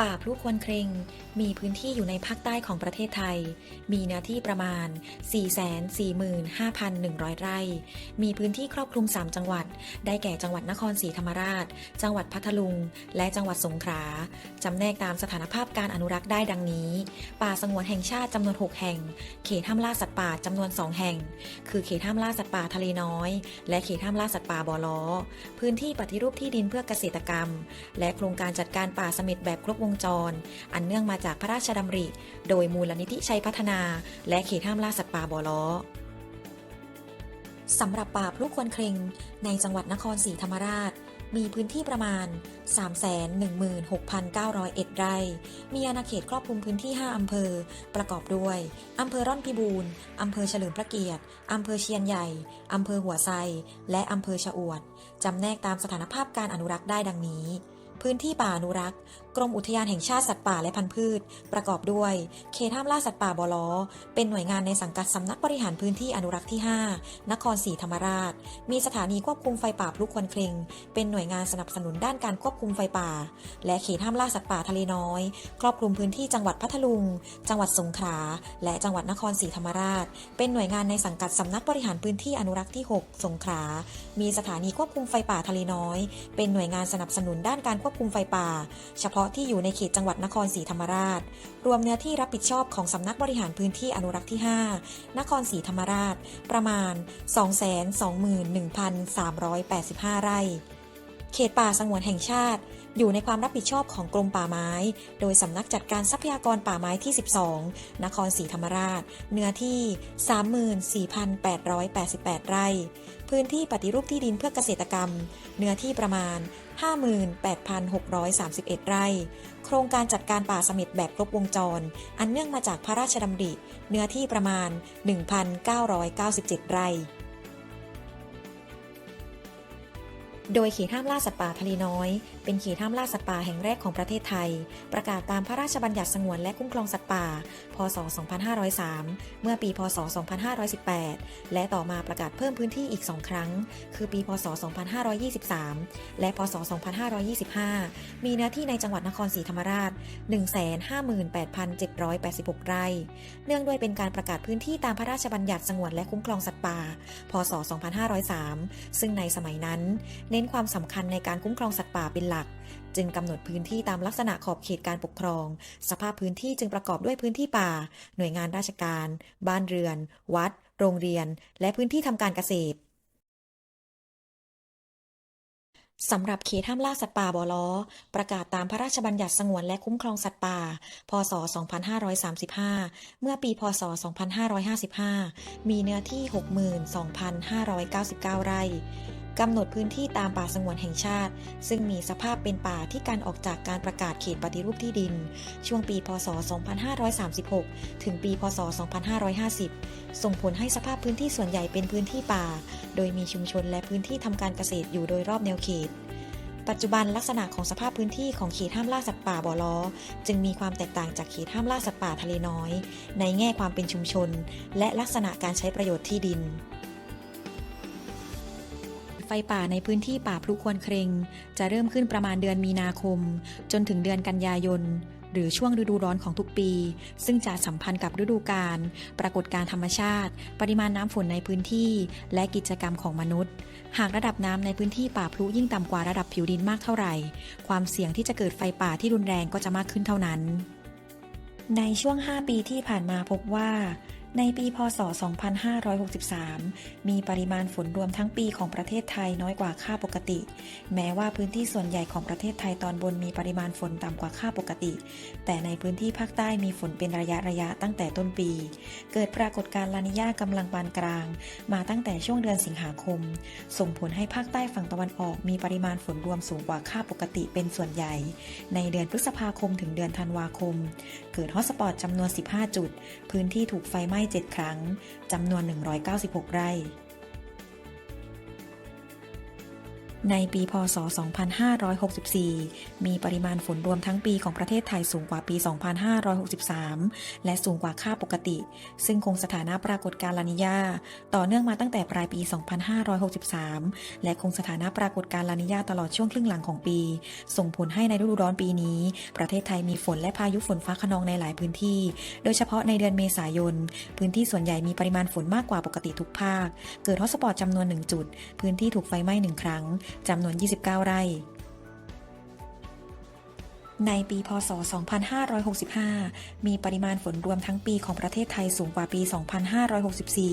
ป่าพลุควรเครงมีพื้นที่อยู่ในภาคใต้ของประเทศไทย มีเนื้อที่ประมาณ 445,100 ไร่ มีพื้นที่ครอบคลุม 3 จังหวัด ได้แก่จังหวัดนครศรีธรรมราช จังหวัดพัทลุง และจังหวัดสงขลาจำแนกตามสถานภาพการอนุรักษ์ได้ดังนี้ ป่าสงวนแห่งชาติจำนวน 6 แห่ง เขตห้ามล่าสัตว์ป่าจำนวน 2 แห่ง คือเขตห้ามล่าสัตว์ป่าทะเลน้อย และเขตห้ามล่าสัตว์ป่าบ่อล้อ พื้นที่ปฏิรูปที่ดินเพื่อเกษตรกรรม และโครงการจัดการป่าสม็ดแบบครบวงจร อันเนื่องมาจากพระราชดำริ โดยมูลนิธิชัยพัฒนา และเขตห้ามล่าสัตว์ป่าบ่อล้อสำหรับป่าพลุควรเครงในจังหวัดนครศรีธรรมราช มีพื้นที่ประมาณ 316,901 ไร่ มีอาณาเขตครอบคลุมพื้นที่ 5 อำเภอ ประกอบด้วย อำเภอร่อนพิบูรณ์อำเภอเฉลิมพระเกียรติ อำเภอเชียนใหญ่ อำเภอหัวไซ และอำเภอชะอวด จำแนกตามสถานภาพการอนุรักษ์ได้ดังนี้ พื้นที่ป่าอนุรักษ์กรมอุทยานแห่งชาติสัตว์ป่าและพันธุ์พืช ประกอบด้วย เขตห้ามล่าสัตว์ป่าบอล้อเป็นหน่วยงานในสังกัดสำนักบริหารพื้นที่อนุรักษ์ที่ 5 นครศรีธรรมราช มีสถานีควบคุมไฟป่าพลุควนเครงเป็นหน่วยงานสนับสนุนด้านการควบคุมไฟป่า และเขตห้ามล่าสัตว์ป่าทะเลน้อย ครอบคลุมพื้นที่จังหวัดพัทลุง จังหวัดสงขลา และจังหวัดนครศรีธรรมราช เป็นหน่วยงานในสังกัดสำนักบริหารพื้นที่อนุรักษ์ที่ 6 สงขลา มีสถานีควบคุมไฟป่าทะเลน้อย เป็นหน่วยงานสนับสนุนด้านการควบคุมไฟป่า เฉพาะที่อยู่ในเขตจังหวัดนครศรีธรรมราช รวมเนื้อที่รับผิดชอบของสำนักบริหารพื้นที่อนุรักษ์ที่ 5 นครศรีธรรมราช ประมาณ 221,385 ไร่ เขตป่าสงวนแห่งชาติ อยู่ในความรับผิดชอบของกรมป่าไม้ โดยสำนักจัดการทรัพยากรป่าไม้ที่ 12 นครศรีธรรมราช เนื้อที่ 34,888 ไร่ พื้นที่ปฏิรูปที่ดินเพื่อเกษตรกรรม เนื้อที่ประมาณ 58,631 ไร่ โครงการจัดการป่าสม็ดแบบครบวงจร อันเนื่องมาจากพระราชดำริ เนื้อที่ประมาณ 1,997 ไร่โดยเขตห้ามล่าสัตว์ป่าทะเลน้อยเป็นเขตห้ามล่าสัตว์ป่าแห่งแรกของประเทศไทย ประกาศตามพระราชบัญญัติสงวนและคุ้มครองสัตว์ป่า พศ 2503 เมื่อปี พศ 2518 และต่อมาประกาศเพิ่มพื้นที่อีก 2 ครั้ง คือปี พศ 2523 และ พศ 2525 มีเนื้อที่ในจังหวัดนครศรีธรรมราช 158,786 ไร่ เนื่องด้วยเป็นการประกาศพื้นที่ตามพระราชบัญญัติสงวนและคุ้มครองสัตว์ป่า พศ 2503 ซึ่งในสมัยนั้น เน้นความสำคัญในการคุ้มครองสัตว์ป่าเป็นหลัก จึงกำหนดพื้นที่ตามลักษณะขอบเขตการปกครอง สภาพพื้นที่จึงประกอบด้วยพื้นที่ป่า หน่วยงานราชการ บ้านเรือน วัด โรงเรียน และพื้นที่ทำการเกษตรสำหรับเขตห้ามล่าสัตว์ป่าบอล้อ ประกาศตามพระราชบัญญัติสงวนและคุ้มครองสัตว์ป่า พศ 2535 เมื่อปี พศ 2555 มีเนื้อที่ 62,599 ไร่ กำหนดพื้นที่ตามป่าสงวนแห่งชาติ ซึ่งมีสภาพเป็นป่าที่การออกจากการประกาศเขตปฏิรูปที่ดิน ช่วงปี พศ 2536 ถึงปี พศ 2550 ส่งผลให้สภาพพื้นที่ส่วนใหญ่เป็นพื้นที่ป่า โดยมีชุมชนและพื้นที่ทำการเกษตรอยู่โดยรอบแนวเขต ปัจจุบันลักษณะของสภาพพื้นที่ของเขตห้ามล่าสัตว์ป่าบ่อล้อ จึงมีความแตกต่างจากเขตห้ามล่าสัตว์ป่าทะเลน้อย ในแง่ความเป็นชุมชน และลักษณะการใช้ประโยชน์ที่ดิน ฟป่าในพื้นที่ป่าพลุควรเครงจะเริ่มขึ้นประมาณเดือนมีนาคม จนถึงเดือนกันยายน หรือช่วงฤดูร้อนของทุกปี ซึ่งจะสัมพันธ์กับฤดูกาลปรากฏการธรรมชาติ ปริมาณน้ำฝนในพื้นที่ และกิจกรรมของมนุษย์ หากระดับน้ำในพื้นที่ป่าพลุยิ่งต่ำกว่าระดับผิวดินมากเท่าไหร่ ความเสี่ยงที่จะเกิดไฟป่าที่รุนแรงก็จะมากขึ้นเท่านั้น ในช่วง 5 ปีที่ผ่านมาพบว่า ในปีพศ 2563 มีปริมาณฝนรวมทั้งปีของประเทศไทยน้อยกว่าค่าปกติ แม้ว่าพื้นที่ส่วนใหญ่ของประเทศไทยตอนบนมีปริมาณฝนต่ำกว่าค่าปกติ แต่ในพื้นที่ภาคใต้มีฝนเป็นระยะระยะตั้งแต่ต้นปี เกิดปรากฏการณ์ลานิญากำลังปานกลาง มาตั้งแต่ช่วงเดือนสิงหาคม ส่งผลให้ภาคใต้ฝั่งตะวันออก มีปริมาณฝนรวมสูงกว่าค่าปกติเป็นส่วนใหญ่ ในเดือนพฤษภาคมถึงเดือนธันวาคม เกิดฮอตสปอตจำนวน 15 จุด พื้นที่ถูกไฟไหม้7 ครั้งจำนวน 196 ไร่ ในปีพศ 2564 มีปริมาณฝนรวมทั้งปีของประเทศไทยสูงกว่าปี 2563 และสูงกว่าค่าปกติ ซึ่งคงสถานะปรากฏการณ์ลานิญาต่อเนื่องมาตั้งแต่ปลายปี 2563 และคงสถานะปรากฏการณ์ลานิญาตลอดช่วงครึ่งหลังของปี ส่งผลให้ในฤดูร้อนปีนี้ ประเทศไทยมีฝนและพายุฝนฟ้าคะนองในหลายพื้นที่ โดยเฉพาะในเดือนเมษายน พื้นที่ส่วนใหญ่มีปริมาณฝนมากกว่าปกติทุกภาค เกิดฮอตสปอตจำนวนหนึ่งจุด พื้นที่ถูกไฟไหม้หนึ่งครั้งจำนวน 29 ไร่ ในปีพศ 2565 มีปริมาณฝนรวมทั้งปีของประเทศไทยสูงกว่าปี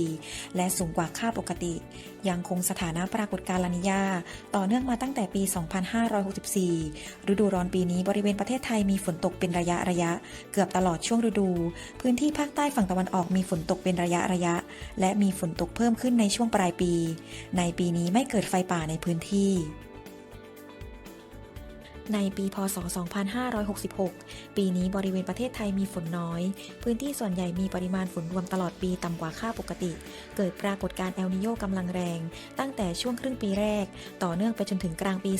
2564 และสูงกว่าค่าปกติ ยังคงสถานะปรากฏการณ์ลานิญาต่อเนื่องมาตั้งแต่ปี 2564 ฤดูร้อนปีนี้บริเวณประเทศไทยมีฝนตกเป็นระยะระยะ เกือบตลอดช่วงฤดู พื้นที่ภาคใต้ฝั่งตะวันออกมีฝนตกเป็นระยะระยะ และมีฝนตกเพิ่มขึ้นในช่วงปลายปี ในปีนี้ไม่เกิดไฟป่าในพื้นที่ ในปีพศ 2566 ปีนี้บริเวณประเทศไทยมีฝนน้อย พื้นที่ส่วนใหญ่มีปริมาณฝนรวมตลอดปีต่ำกว่าค่าปกติ เกิดปรากฏการณ์เอลนิโยกำลังแรง ตั้งแต่ช่วงครึ่งปีแรก ต่อเนื่องไปจนถึงกลางปี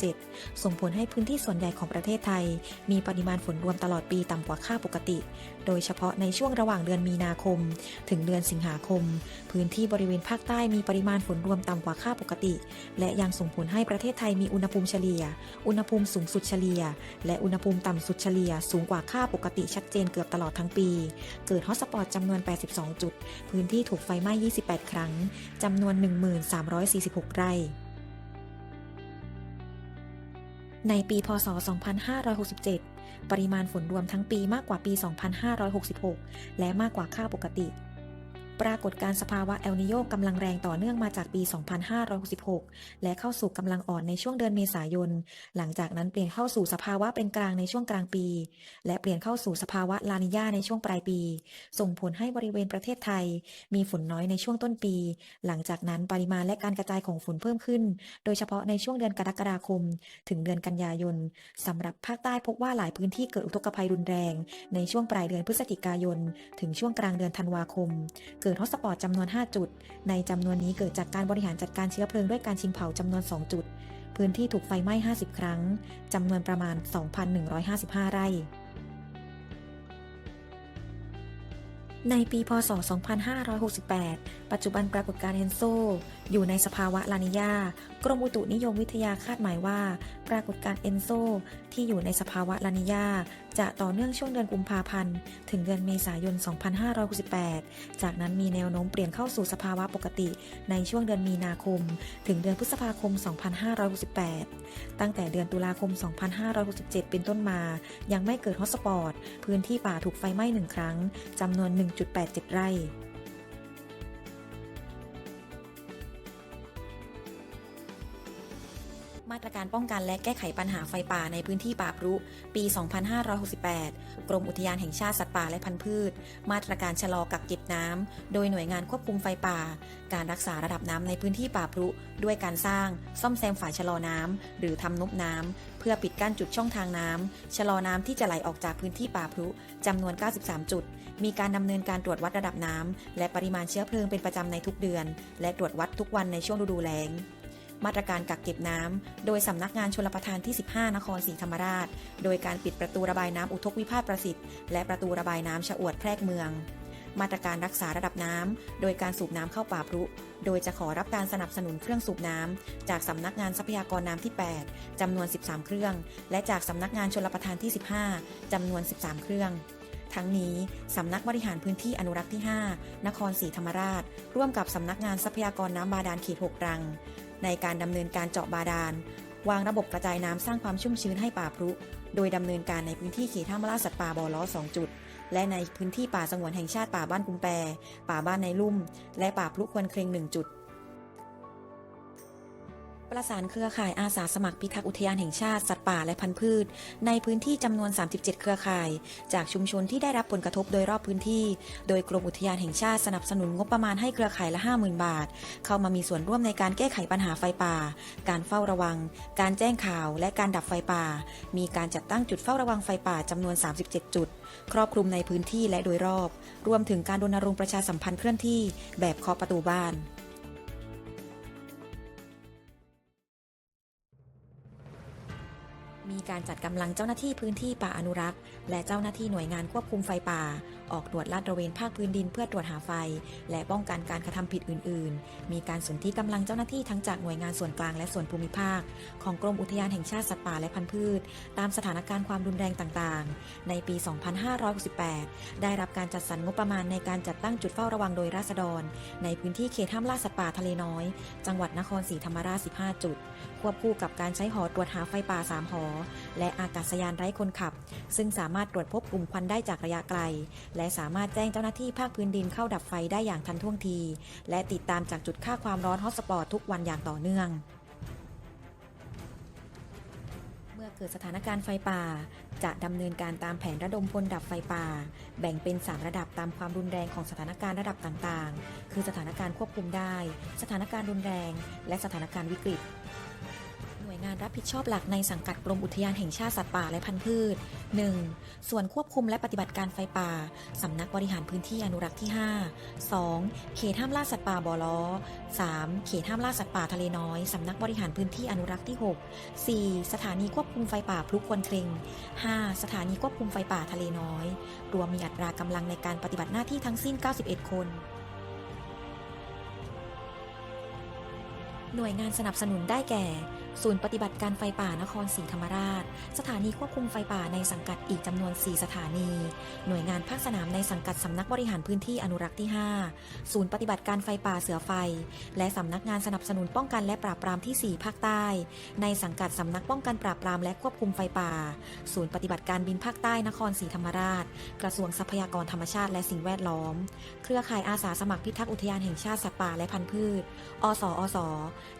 2567 ส่งผลให้พื้นที่ส่วนใหญ่ของประเทศไทย มีปริมาณฝนรวมตลอดปีต่ำกว่าค่าปกติ โดยเฉพาะในช่วงระหว่างเดือนมีนาคม ถึงเดือนสิงหาคม พื้นที่บริเวณภาคใต้มีปริมาณฝนรวมต่ำกว่าค่าปกติ และยังส่งผลให้ประเทศไทยมีอุณหภูมิเฉลี่ยอุณหภูมิสูงสุดเฉลี่ย และอุณหภูมิต่ำสุดเฉลี่ย สูงกว่าค่าปกติชัดเจนเกือบตลอดทั้งปี เกิดฮอตสปอตจำนวน 82 จุด พื้นที่ถูกไฟไหม้ 28 ครั้ง จำนวน 1346 ไร่ในปี พศ 2567 ปริมาณฝนรวมทั้งปีมากกว่าปี 2566 และมากกว่าค่าปกติ ปรากฏการสภาวะเอลนิโยกำลังแรงต่อเนื่องมาจากปี 2566 และเข้าสู่กำลังอ่อนในช่วงเดือนเมษายน หลังจากนั้นเปลี่ยนเข้าสู่สภาวะเป็นกลางในช่วงกลางปี และเปลี่ยนเข้าสู่สภาวะลานิญาในช่วงปลายปี ส่งผลให้บริเวณประเทศไทย มีฝนน้อยในช่วงต้นปี หลังจากนั้นปริมาณและการกระจายของฝนเพิ่มขึ้น โดยเฉพาะในช่วงเดือนกรกฎาคม ถึงเดือนกันยายนสำหรับภาคใต้พบว่าหลายพื้นที่เกิดอุทกภัยรุนแรง ในช่วงปลายเดือนพฤศจิกายน ถึงช่วงกลางเดือนธันวาคม เกิดฮอตสปอตจำนวน 5 จุด ในจำนวนนี้เกิดจากการบริหารจัดการเชื้อเพลิงด้วยการชิงเผาจำนวน 2 จุด พื้นที่ถูกไฟไหม้ 50 ครั้ง จำนวนประมาณ 2,155 ไร่ในปี พศ 2568 ปัจจุบันปรากฏการณ์เฮนโซอยู่ในสภาวะลานิญากรมอุตุนิยมวิทยาคาดหมายว่า ปรากฏการณ์เอนโซ ที่อยู่ในสภาวะลานิญาจะต่อเนื่องช่วงเดือนกุมภาพันธ์ ถึงเดือนเมษายน 2568 จากนั้นมีแนวโน้มเปลี่ยนเข้าสู่สภาวะปกติ ในช่วงเดือนมีนาคม ถึงเดือนพฤษภาคม 2568 ตั้งแต่เดือนตุลาคม 2567 เป็นต้นมา ยังไม่เกิดฮอตสปอต พื้นที่ป่าถูกไฟไหม้หนึ่งครั้งจำนวน 1.87 ไร่ ตรการป้องกันและแก้ไขปัญหาไฟป่าในพื้นที่ป่าพรุ ปี 2568 กรมอุทยานแห่งชาติสัตว์ป่าและพันธุ์พืช มาตรการชะลอกักเก็บน้ำโดยหน่วยงานควบคุมไฟป่า การรักษาระดับน้ำในพื้นที่ป่าพรุ ด้วยการสร้าง ซ่อมแซมฝายชะลอน้ำหรือทำนบน้ำเพื่อปิดกั้นจุดช่องทางน้ำชะลอน้ำที่จะไหลออกจากพื้นที่ป่าพรุจำนวน 93 จุด มีการดำเนินการตรวจวัดระดับน้ำและปริมาณเชื้อเพลิงเป็นประจำในทุกเดือน และตรวจวัดทุกวันในช่วงฤดูแล้ง มาตรการกักเก็บน้ำโดยสำนักงานชลประทานที่ 15 นครศรีธรรมราช โดยการปิดประตูระบายน้ำอุทกวิภาคประสิทธิ์และประตูระบายน้ำชะอวดแพรกเมือง มาตรการรักษาระดับน้ำโดยการสูบน้ำเข้าป่าพรุ โดยจะขอรับการสนับสนุนเครื่องสูบน้ำจากสำนักงานทรัพยากรน้ำที่ 8จำนวน 13 เครื่อง และจากสำนักงานชลประทานที่ 15จำนวน 13 เครื่องทั้งนี้สำนักบริหารพื้นที่อนุรักษ์ที่ 5 นครศรีธรรมราช ร่วมกับสำนักงานทรัพยากรน้ำบาดาลเขต 6 รัง ในการดำเนินการเจาะบาดาล วางระบบกระจายน้ำสร้างความชุ่มชื้นให้ป่าพรุ โดยดำเนินการในพื้นที่เขตห้ามล่าสัตว์ป่าบ่อล้อ2จุด และในพื้นที่ป่าสงวนแห่งชาติป่าบ้านกุมแป ป่าบ้านในลุ่ม และป่าพลุควนเครงหนึ่งจุด ประสานเครือข่ายอาสาสมัครพิทักษ์อุทยานแห่งชาติสัตว์ป่าและพันธุ์พืช ในพื้นที่จำนวน 37 เครือข่าย จากชุมชนที่ได้รับผลกระทบโดยรอบพื้นที่ โดยกรมอุทยานแห่งชาติสนับสนุนงบประมาณให้เครือข่ายละ 50,000 บาท เข้ามามีส่วนร่วมในการแก้ไขปัญหาไฟป่า การเฝ้าระวัง การแจ้งข่าวและการดับไฟป่า มีการจัดตั้งจุดเฝ้าระวังไฟป่าจำนวน 37 จุด ครอบคลุมในพื้นที่และโดยรอบ รวมถึงการรณรงค์ประชาสัมพันธ์เคลื่อนที่ แบบเคาะประตูบ้าน มีการจัดกำลังเจ้าหน้าที่พื้นที่ป่าอนุรักษ์ และเจ้าหน้าที่หน่วยงานควบคุมไฟป่า ออกตรวจลาดตระเวนภาคพื้นดินเพื่อตรวจหาไฟ และป้องกันการกระทำผิดอื่น ๆ มีการสนที่กำลังเจ้าหน้าที่ทั้งจากหน่วยงานส่วนกลางและส่วนภูมิภาค ของกรมอุทยานแห่งชาติสัตว์ป่าและพันธุ์พืช ตามสถานการณ์ความรุนแรงต่าง ๆ ในปี 2568 ได้รับการจัดสรรงบประมาณในการจัดตั้งจุดเฝ้าระวังโดยราษฎร ในพื้นที่เขตห้ามล่าสัตว์ป่าทะเลน้อย จังหวัดนครศรีธรรมราช 15 จุด ควบคู่กับการใช้หอตรวจหาไฟป่า 3 หอ และอากาศยานไร้คนขับ ซึ่งสามารถตรวจพบกลุ่มควันได้จากระยะไกล และสามารถแจ้งเจ้าหน้าที่ภาคพื้นดินเข้าดับไฟได้อย่างทันท่วงที และติดตามจากจุดค่าความร้อนฮอตสปอตทุกวันอย่างต่อเนื่อง เมื่อเกิดสถานการณ์ไฟป่า จะดำเนินการตามแผนระดมพลดับไฟป่า แบ่งเป็น 3 ระดับตามความรุนแรงของสถานการณ์ระดับต่างๆ คือสถานการณ์ควบคุมได้ สถานการณ์รุนแรง และสถานการณ์วิกฤต งานรับผิดชอบหลักในสังกัดกรมอุทยานแห่งชาติสัตว์ป่าและพันธุ์พืช 1. ส่วนควบคุมและปฏิบัติการไฟป่า สำนักบริหารพื้นที่อนุรักษ์ที่ 5 2. เขตห้ามล่าสัตว์ป่าบ่อล้อ 3. เขตห้ามล่าสัตว์ป่าทะเลน้อย สำนักบริหารพื้นที่อนุรักษ์ที่ 6 4. สถานีควบคุมไฟป่าพลุควนเครง 5. สถานีควบคุมไฟป่าทะเลน้อย รวมมีอัตรากำลังในการปฏิบัติหน้าที่ทั้งสิ้น 91 คนหน่วยงานสนับสนุนได้แก่ ศูนย์ปฏิบัติการไฟป่านครศรีธรรมราช สถานีควบคุมไฟป่าในสังกัดอีกจำนวน 4 สถานี หน่วยงานภาคสนามในสังกัดสำนักบริหารพื้นที่อนุรักษ์ที่ 5 ศูนย์ปฏิบัติการไฟป่าเสือไฟ และสำนักงานสนับสนุนป้องกันและปราบปรามที่ 4 ภาคใต้ ในสังกัดสำนักป้องกันปราบปรามและควบคุมไฟป่า ศูนย์ปฏิบัติการบินภาคใต้นครศรีธรรมราช กระทรวงทรัพยากรธรรมชาติและสิ่งแวดล้อม เครือข่ายอาสาสมัครพิทักษ์อุทยานแห่งชาติสัตว์ป่าและพันธุ์พืช อสอส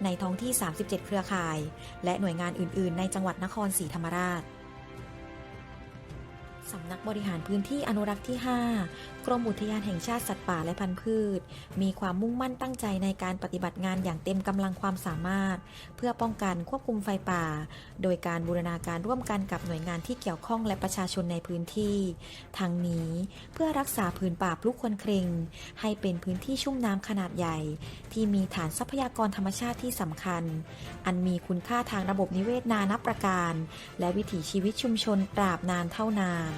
ในท้องที่ 37 เครือข่ายและหน่วยงานอื่น ๆ ในจังหวัดนครศรีธรรมราช สำนักบริหารพื้นที่อนุรักษ์ที่ 5 กรมอุทยานแห่งชาติสัตว์ป่าและพันธุ์พืช มีความมุ่งมั่นตั้งใจในการปฏิบัติงานอย่างเต็มกำลังความสามารถ เพื่อป้องกันควบคุมไฟป่า โดยการบูรณาการร่วมกันกับหน่วยงานที่เกี่ยวข้องและประชาชนในพื้นที่ ทั้งนี้เพื่อรักษาพื้นป่าพลุกควนเครงให้เป็นพื้นที่ชุ่มน้ำขนาดใหญ่ ที่มีฐานทรัพยากรธรรมชาติที่สำคัญ อันมีคุณค่าทางระบบนิเวศนานับประการ และวิถีชีวิตชุมชนตราบนานเท่านาน